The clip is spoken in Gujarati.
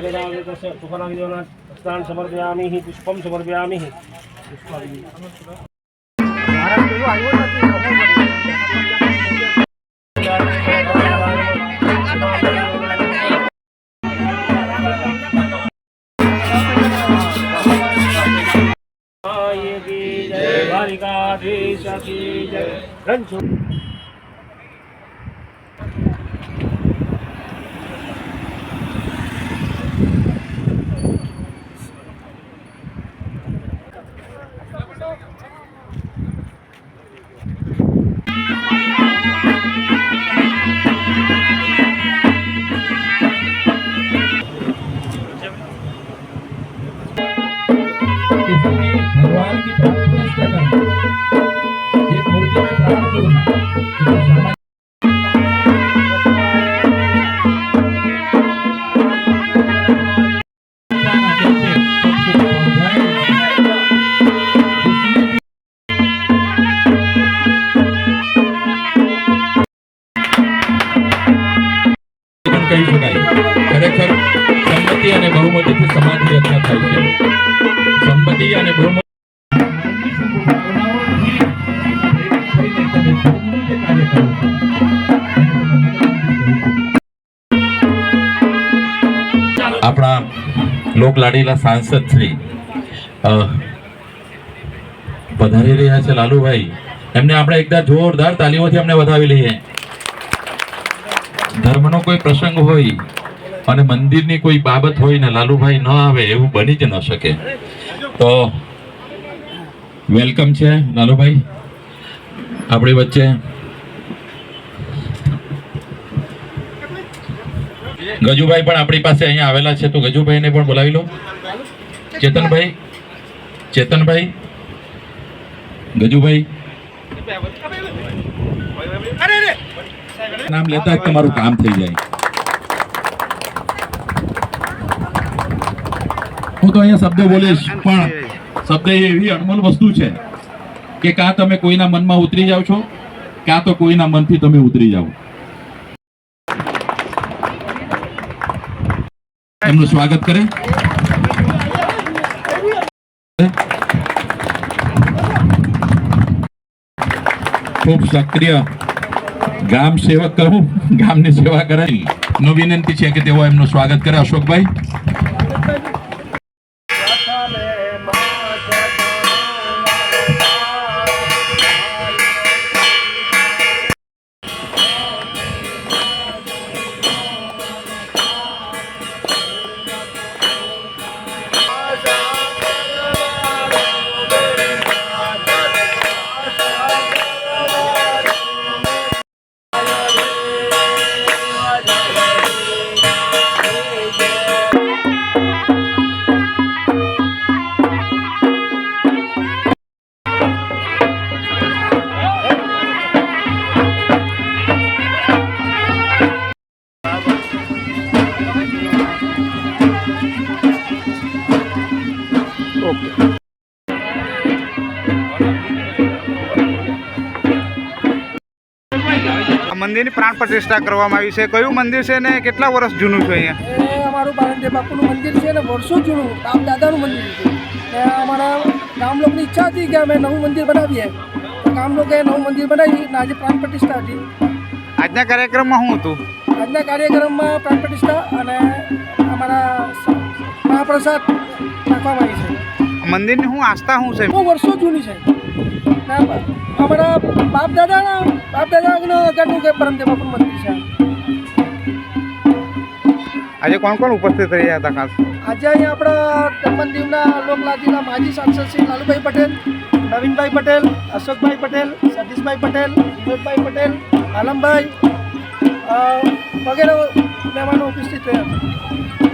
समवर्धयामि तस्य सुखनाभिजोना स्नान समर्पयामि हि पुष्पं समर्पयामि हि पुष्पादि आये की जय બહુમતીથી સમાજની રચના થાય છે. સંમતિ અને બહુમતી આપણા લોકલાડીલા સાંસદ શ્રી અ, પધારી રહ્યા છે લાલુભાઈ. એમને આપણે એકદમ જોરદાર તાલીઓથી અમને વધાવી લઈએ. ધર્મનો કોઈ પ્રસંગ હોય અને મંદિરની કોઈ બાબત હોય ને લાલુભાઈ ન આવે એવું બની જ ન શકે. તો વેલકમ છે લાલુભાઈ. આપણી વચ્ચે ગજુભાઈ પણ આપણી પાસે અહીંયા આવેલા છે. તો ગજુભાઈને પણ બોલાવી લો. ચેતનભાઈ ચેતનભાઈ ગજુભાઈ. નામ લેતા જ તમારું કામ થઈ જાય. હું તો અહીંયા શબ્દ બોલીશ પણ શબ્દ એ એવી અનમોલ વસ્તુ છે કે કાં તમે કોઈના મનમાં ઉતરી જાઓ છો કાં તો કોઈના મનથી તમે ઉતરી જાઓ. એમનું સ્વાગત કરે. ખૂબ સક્રિય ગામ સેવક કહું ગામની સેવા કરે નો વિનંતી છે કે તેઓ એમનું સ્વાગત કરે. અશોકભાઈ આ મંદિરની પ્રાણ પ્રતિષ્ઠા કરવામાં આવી છે. કયું મંદિર છે ને કેટલા વર્ષ જૂનું છે અહીંયા? એ અમારું બારણદેવ બાપુનું મંદિર છે ને વર્ષો જૂનું. રામ દાદાનું મંદિર છે. ને અમારા ગામ લોકોની ઈચ્છા હતી કે અમે નવું મંદિર બનાવીએ. તો ગામ લોકોએ નવું મંદિર બનાવી અને આજે પ્રાણ પ્રતિષ્ઠા હતી. આજના કાર્યક્રમમાં શું હતું? આજના કાર્યક્રમમાં પ્રાણ પ્રતિષ્ઠા અને અમારા મહાપ્રસાદ રાખવામાં આવી છે. મંદિરની શું આસ્થા શું છે. બહુ વર્ષો જૂની છે. ને અમારા બાપ દાદાના બાપ દાદાના આગળનું કે પરમદેવ બાપુ મંદિર છે. આજે કોણ કોણ ઉપસ્થિત રહ્યા હતા ખાસ? આજે અહીંયા આપણા દમણ લોકલાદીના માજી સાંસદ શ્રી લાલુભાઈ પટેલ નવીનભાઈ પટેલ અશોકભાઈ પટેલ સતીશભાઈ પટેલ વિનોદભાઈ પટેલ આલમભાઈ વગેરે મહેમાનો ઉપસ્થિત રહ્યા હતા.